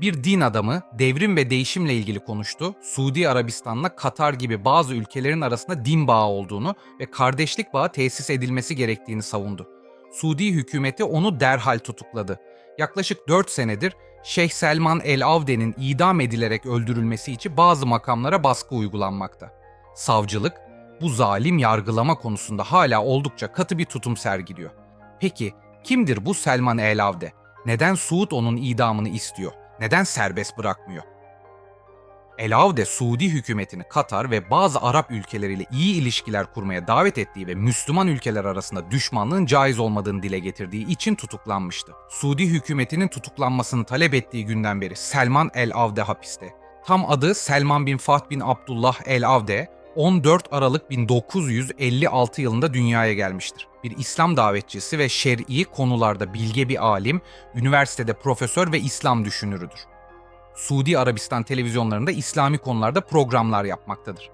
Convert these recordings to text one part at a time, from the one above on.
Bir din adamı devrim ve değişimle ilgili konuştu. Suudi Arabistan'la Katar gibi bazı ülkelerin arasında din bağı olduğunu ve kardeşlik bağı tesis edilmesi gerektiğini savundu. Suudi hükümeti onu derhal tutukladı. Yaklaşık 4 senedir Şeyh Selman El Avde'nin idam edilerek öldürülmesi için bazı makamlara baskı uygulanmakta. Savcılık bu zalim yargılama konusunda hala oldukça katı bir tutum sergiliyor. Peki kimdir bu Selman El Avde? Neden Suud onun idamını istiyor? Neden serbest bırakmıyor? El Avde Suudi hükümetini Katar ve bazı Arap ülkeleriyle iyi ilişkiler kurmaya davet ettiği ve Müslüman ülkeler arasında düşmanlığın caiz olmadığını dile getirdiği için tutuklanmıştı. Suudi hükümetinin tutuklanmasını talep ettiği günden beri Selman El Avde hapiste. Tam adı Selman bin Fahd bin Abdullah El Avde, 14 Aralık 1956 yılında dünyaya gelmiştir. Bir İslam davetçisi ve şer'i konularda bilge bir alim, üniversitede profesör ve İslam düşünürüdür. Suudi Arabistan televizyonlarında İslami konularda programlar yapmaktadır.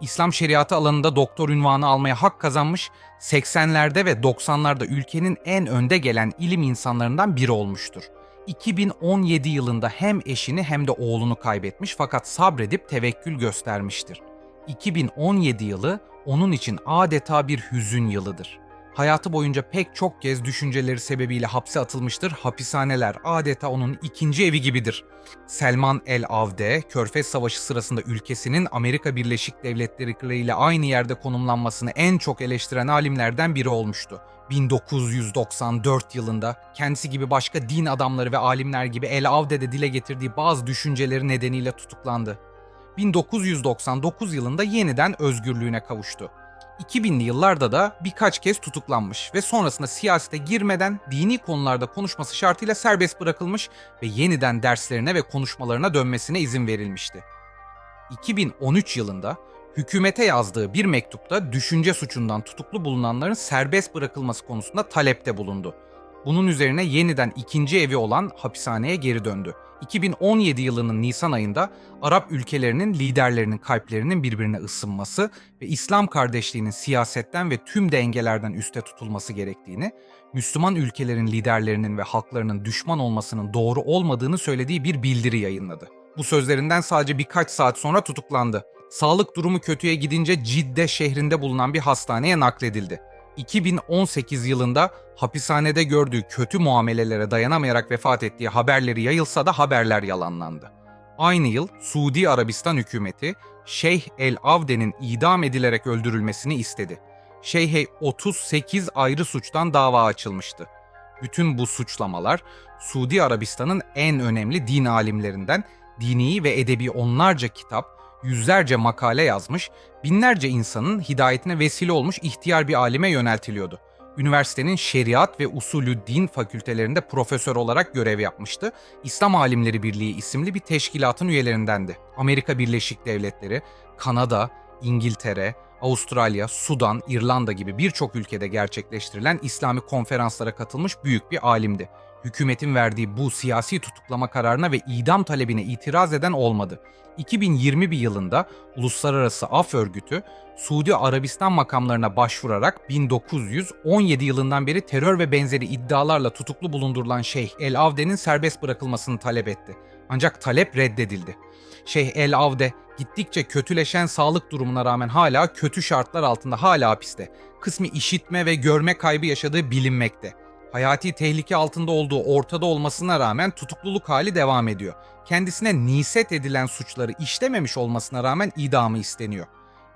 İslam şeriatı alanında doktor ünvanı almaya hak kazanmış, 80'lerde ve 90'larda ülkenin en önde gelen ilim insanlarından biri olmuştur. 2017 yılında hem eşini hem de oğlunu kaybetmiş fakat sabredip tevekkül göstermiştir. 2017 yılı onun için adeta bir hüzün yılıdır. Hayatı boyunca pek çok kez düşünceleri sebebiyle hapse atılmıştır. Hapishaneler adeta onun ikinci evi gibidir. Selman El Avde, Körfez Savaşı sırasında ülkesinin Amerika Birleşik Devletleri ile aynı yerde konumlanmasını en çok eleştiren alimlerden biri olmuştu. 1994 yılında kendisi gibi başka din adamları ve alimler gibi El Avde'de dile getirdiği bazı düşünceleri nedeniyle tutuklandı. 1999 yılında yeniden özgürlüğüne kavuştu. 2000'li yıllarda da birkaç kez tutuklanmış ve sonrasında siyasete girmeden dini konularda konuşması şartıyla serbest bırakılmış ve yeniden derslerine ve konuşmalarına dönmesine izin verilmişti. 2013 yılında hükümete yazdığı bir mektupta düşünce suçundan tutuklu bulunanların serbest bırakılması konusunda talepte bulundu. Bunun üzerine yeniden ikinci evi olan hapishaneye geri döndü. 2017 yılının Nisan ayında Arap ülkelerinin liderlerinin kalplerinin birbirine ısınması ve İslam kardeşliğinin siyasetten ve tüm dengelerden üste tutulması gerektiğini, Müslüman ülkelerin liderlerinin ve halklarının düşman olmasının doğru olmadığını söylediği bir bildiri yayınladı. Bu sözlerinden sadece birkaç saat sonra tutuklandı. Sağlık durumu kötüye gidince Cidde şehrinde bulunan bir hastaneye nakledildi. 2018 yılında hapishanede gördüğü kötü muamelelere dayanamayarak vefat ettiği haberleri yayılsa da haberler yalanlandı. Aynı yıl Suudi Arabistan hükümeti Şeyh El Avde'nin idam edilerek öldürülmesini istedi. Şeyh'e 38 ayrı suçtan dava açılmıştı. Bütün bu suçlamalar Suudi Arabistan'ın en önemli din alimlerinden dini ve edebi onlarca kitap, yüzlerce makale yazmış, binlerce insanın hidayetine vesile olmuş ihtiyar bir alime yöneltiliyordu. Üniversitenin şeriat ve usulü din fakültelerinde profesör olarak görev yapmıştı. İslam Alimleri Birliği isimli bir teşkilatın üyelerindendi. Amerika Birleşik Devletleri, Kanada, İngiltere, Avustralya, Sudan, İrlanda gibi birçok ülkede gerçekleştirilen İslami konferanslara katılmış büyük bir alimdi. Hükümetin verdiği bu siyasi tutuklama kararına ve idam talebine itiraz eden olmadı. 2021 yılında Uluslararası Af Örgütü Suudi Arabistan makamlarına başvurarak 1917 yılından beri terör ve benzeri iddialarla tutuklu bulundurulan Şeyh El Avde'nin serbest bırakılmasını talep etti. Ancak talep reddedildi. Şeyh El Avde gittikçe kötüleşen sağlık durumuna rağmen hala kötü şartlar altında hala hapiste. Kısmi işitme ve görme kaybı yaşadığı bilinmekte. Hayati tehlike altında olduğu ortada olmasına rağmen tutukluluk hali devam ediyor. Kendisine niset edilen suçları işlememiş olmasına rağmen idamı isteniyor.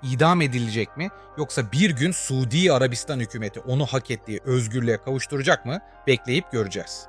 İdam edilecek mi yoksa bir gün Suudi Arabistan hükümeti onu hak ettiği özgürlüğe kavuşturacak mı bekleyip göreceğiz.